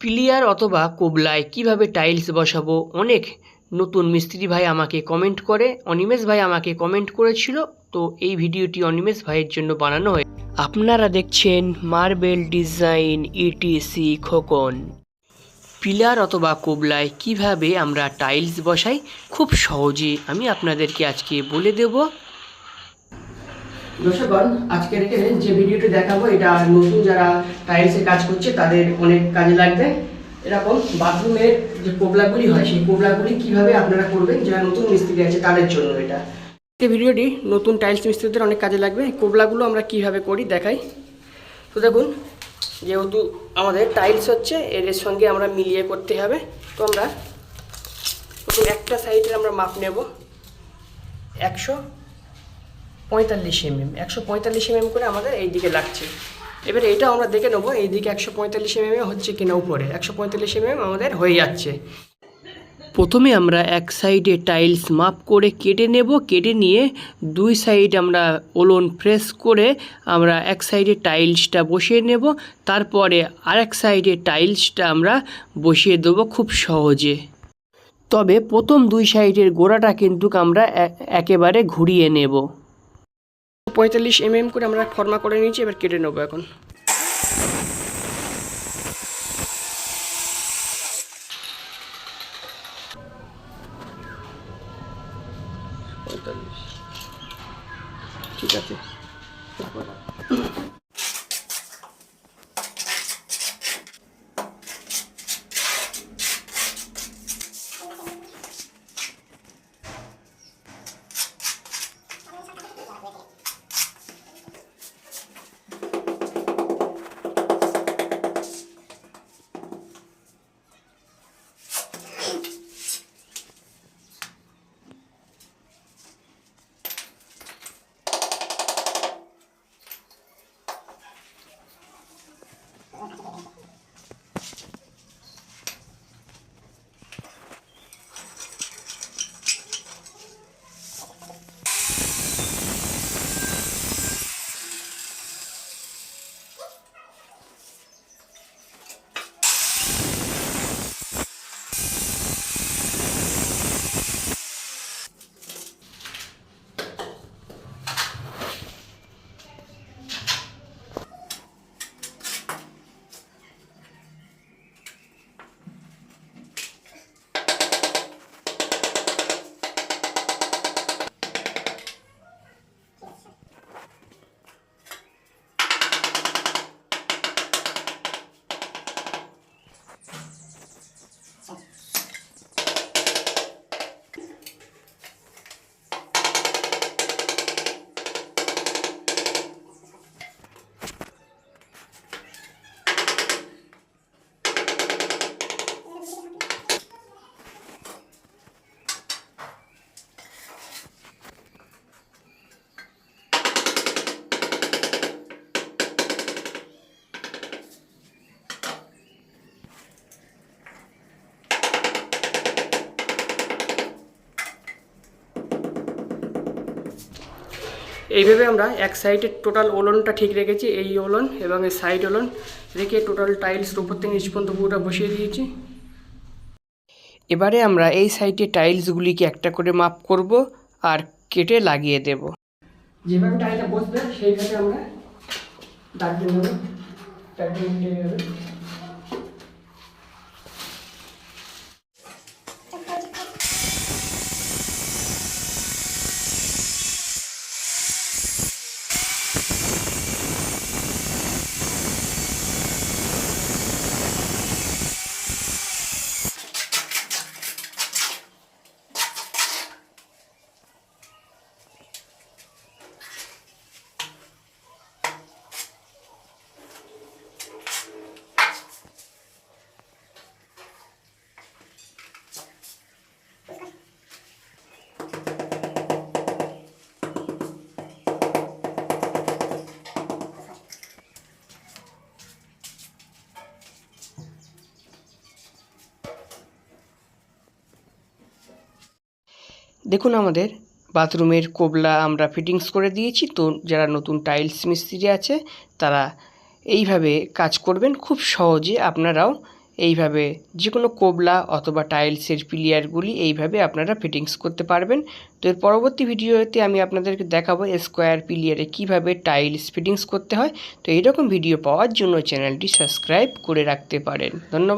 Pillar অথবা কোবলায় কীভাবে টাইলস বসাবো? অনেক নতুন মিস্ত্রি ভাই আমাকে কমেন্ট করে, অনিমেষ ভাই আমাকে কমেন্ট করেছিল, তো এই ভিডিওটি অনিমেষ ভাইয়ের জন্য বানানো হয় আপনারা দেখছেন marble design ETC Khokon. Pillar অথবা কোবলায় কীভাবে আমরা টাইলস বসাই? খুব সহজে আমি আপনাদেরকে আজকে বলে দেব। দর্শকগণ আজকে রেখে যে ভিডিওটি দেখাবো, এটা নতুন যারা টাইলসে কাজ করছে, তাদের অনেক কাজে লাগবে। এরকম বাথরুমের যে কোবলাগুলি হয়, সেই কোবলাগুলি কীভাবে আপনারা করবেন, যারা নতুন মিস্ত্রি আছে, তাদের জন্য এটা। এই ভিডিওটি নতুন টাইলস মিস্ত্রিদের অনেক কাজে লাগবে। কোবলাগুলো আমরা কীভাবে করি, দেখাই। তো দেখুন, যেহেতু আমাদের টাইলস হচ্ছে, এর সঙ্গে আমরা মিলিয়ে করতে হবে। তো আমরা একটা সাইডের আমরা মাপ নেব। একশো পঁয়তাল্লিশ এমএম একশো পঁয়তাল্লিশ এমএম করে আমাদের এই দিকে লাগছে। এবারে এটা আমরা দেখে নেব, এই দিকে একশো পঁয়তাল্লিশ এমএম হচ্ছে কিনা উপরে। একশো পঁয়তাল্লিশ এমএম আমাদের হয়ে যাচ্ছে। প্রথমে আমরা এক সাইডে টাইলস মাপ করে কেটে নেব, কেটে নিয়ে দুই সাইড আমরা ওলন প্রেস করে আমরা এক সাইডে টাইলসটা বসিয়ে নেব, তারপরে আরেক সাইডে টাইলসটা আমরা বসিয়ে দেবো খুব সহজে। তবে প্রথম দুই সাইডের গোড়াটা কিন্তু আমরা একেবারে ঘুরিয়ে নেব। পঁয়তাল্লিশ এম এম করে আমরা ফর্মা করে নিয়েছি এবার কেটে নেব এখন। ঠিক আছে। এইভাবে আমরা এক সাইডে টোটাল ওলনটা ঠিক রেখেছি, এই ওলন এবং এই সাইড ওলন রেখে টোটাল টাইলস উপর থেকে নিচ পর্যন্ত পুরোটা বসিয়ে দিয়েছি। এবারে আমরা এই সাইডে টাইলসগুলিকে একটা করে মাপ করব আর কেটে লাগিয়ে দেব। যেভাবে টাইলটা বসবে সেইভাবে আমরা দাগিয়ে নেব দেখুন আমাদের বাথরুমের কোবলা আমরা ফিটিংস করে দিয়েছি। তো যারা নতুন টাইলস মিস্ত্রি আছে, তারা এইভাবে কাজ করবেন। খুব সহজে আপনারাও এইভাবে যে কোনো কোবলা অথবা টাইলসের পিলিয়ারগুলি এইভাবে আপনারা ফিটিংস করতে পারবেন। তো এর পরবর্তী ভিডিওতে আমি আপনাদেরকে দেখাবো স্কোয়ার পিলিয়ারে কীভাবে টাইলস ফিটিংস করতে হয়। তো এইরকম ভিডিও পাওয়ার জন্য চ্যানেলটি সাবস্ক্রাইব করে রাখতে পারেন। ধন্যবাদ।